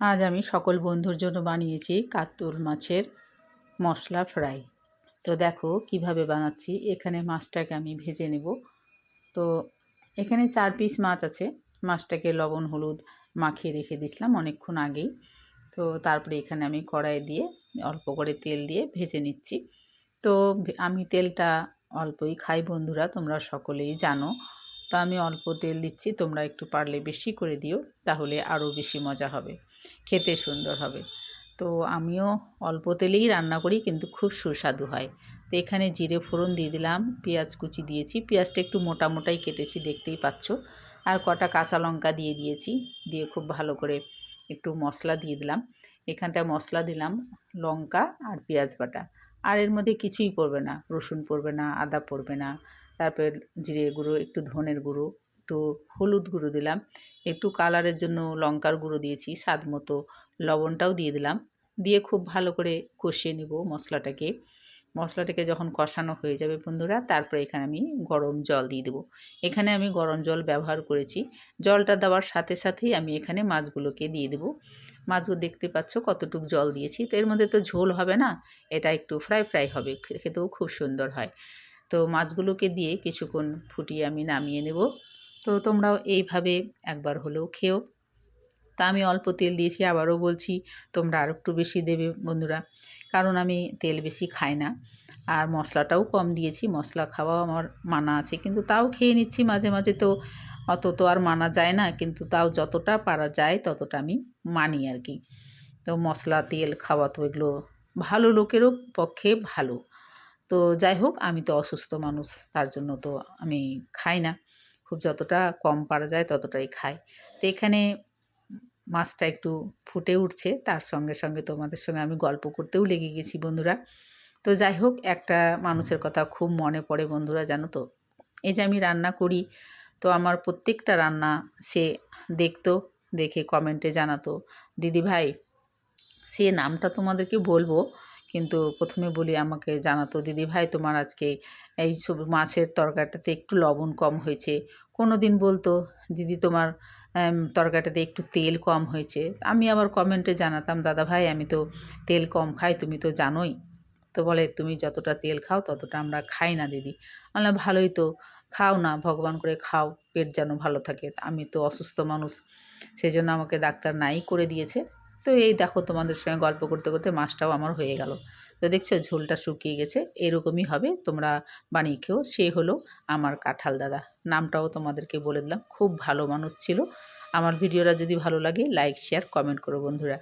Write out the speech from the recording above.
আজ আমি সকল বন্ধুর জন্য বানিয়েছি কাতল মাছের মশলা ফ্রাই। তো দেখো কীভাবে বানাচ্ছি। এখানে মাছটাকে আমি ভেজে নেব। তো এখানে চার পিস মাছ আছে। মাছটাকে লবণ, হলুদ মাখিয়ে রেখে দিয়েছিলাম অনেকক্ষণ আগেই। তো তারপরে এখানে আমি কড়াই দিয়ে অল্প করে তেল দিয়ে ভেজে নিচ্ছি। তো আমি তেলটা অল্পই খাই বন্ধুরা, তোমরা সকলেই জানো। তো আমি অল্প তেল দিচ্ছি, তোমরা একটু পারলে বেশি করে দিও, তাহলে আরও বেশি মজা হবে, খেতে সুন্দর হবে। তো আমিও অল্প তেলেই রান্না করি, কিন্তু খুব সুস্বাদু হয়। তো এখানে জিরে ফোড়ন দিয়ে দিলাম, পেঁয়াজ কুচি দিয়েছি, পেঁয়াজটা একটু মোটা মোটাই কেটেছি, দেখতেই পাচ্ছ। আর কটা কাঁচা লঙ্কা দিয়ে দিয়েছি, দিয়ে খুব ভালো করে একটু মশলা দিয়ে দিলাম। এখানটা মশলা দিলাম, লঙ্কা আর পেঁয়াজ বাটা। আর এর মধ্যে কিছুই পড়বে না। রসুন পড়বে না, আদা পড়বে না। তারপর জিরে গুঁড়ো, একটু ধনের গুঁড়ো, একটু হলুদ গুঁড়ো দিলাম। একটু কালারের জন্য লঙ্কার গুঁড়ো দিয়েছি, স্বাদ মতো। লবণটাও দিয়ে দিলাম। দিয়ে খুব ভালো করে কষিয়ে নেব মশলাটাকে। মশলাটাকে যখন কষানো হয়ে যাবে বন্ধুরা, তারপরে এখানে আমি গরম জল দিয়ে দেবো। এখানে আমি গরম জল ব্যবহার করেছি। জলটা দেওয়ার সাথে সাথেই আমি এখানে মাছগুলোকে দিয়ে দেবো। মাছগুলো দেখতে পাচ্ছ কতটুক জল দিয়েছি। তো এর মধ্যে তো ঝোল হবে না, এটা একটু ফ্রাই ফ্রাই হবে খেতেও খুব সুন্দর হয়। তো মাছগুলোকে দিয়ে কিছুক্ষণ ফুটিয়ে আমি নামিয়ে নেব। তো তোমরাও এইভাবে একবার হলেও খেও। তা আমি অল্প তেল দিয়েছি, আবারও বলছি, তোমরা আর একটু বেশি দেবে বন্ধুরা। কারণ আমি তেল বেশি খাই না। আর মশলাটাও কম দিয়েছি, মশলা খাওয়াও আমার মানা আছে। কিন্তু তাও খেয়ে নিচ্ছি মাঝে মাঝে তো, অত তো আর মানা যায় না। কিন্তু তাও যতটা পারা যায়, ততটা আমি মানি আর কি। তো মশলা, তেল, খাওয়া তো এগুলো ভালো লোকেরও পক্ষে ভালো। তো যাই হোক, আমি তো অসুস্থ মানুষ, তার জন্য তো আমি খাই না। খুব যতটা কম পারা যায়, ততটাই খাই। তো এখানে মাছটা একটু ফুটে উঠছে, তার সঙ্গে সঙ্গে তোমাদের সঙ্গে আমি গল্প করতেও লেগে গেছি বন্ধুরা। তো যাই হোক, একটা মানুষের কথা খুব মনে পড়ে বন্ধুরা, জানো তো। এই যে আমি রান্না করি, তো আমার প্রত্যেকটা রান্না সে দেখতো, দেখে কমেন্টে জানাতো, দিদি ভাই, সে নামটা তোমাদেরকে বলব, কিন্তু প্রথমে বলি আমাকে জানাতো, দিদি ভাই, তোমার আজকে এই সব মাছের তরকারিটাতে একটু লবণ কম হয়েছে কোনো দিন বলতো, দিদি, তোমার তরকারিটাতে একটু তেল কম হয়েছে। আমি আবার কমেন্টে জানাতাম, দাদা ভাই, আমি তো তেল কম খাই, তুমি তো জানোই। তো বলে, তুমি যতটা তেল খাও, ততটা আমরা খাই না, দিদি। বললাম, ভালোই তো, খাও না, ভগবান করে খাও, পেট যেন ভালো থাকে। আমি তো অসুস্থ মানুষ সেই জন্য আমাকে ডাক্তার নাই করে দিয়েছে। তো এই দেখো তোমাদের সঙ্গে গল্প করতে করতে মাছটাও আমার হয়ে গেল। তো দেখছ ঝোলটা শুকিয়ে গেছে, এরকমই হবে, তোমরা বানিয়ে খেও। সে হলো আমার কাঁঠাল দাদা। নামটাও তোমাদেরকে বলে দিলাম, খুব ভালো মানুষ ছিল। আমার ভিডিওটা যদি ভালো লাগে লাইক শেয়ার কমেন্ট করো বন্ধুরা।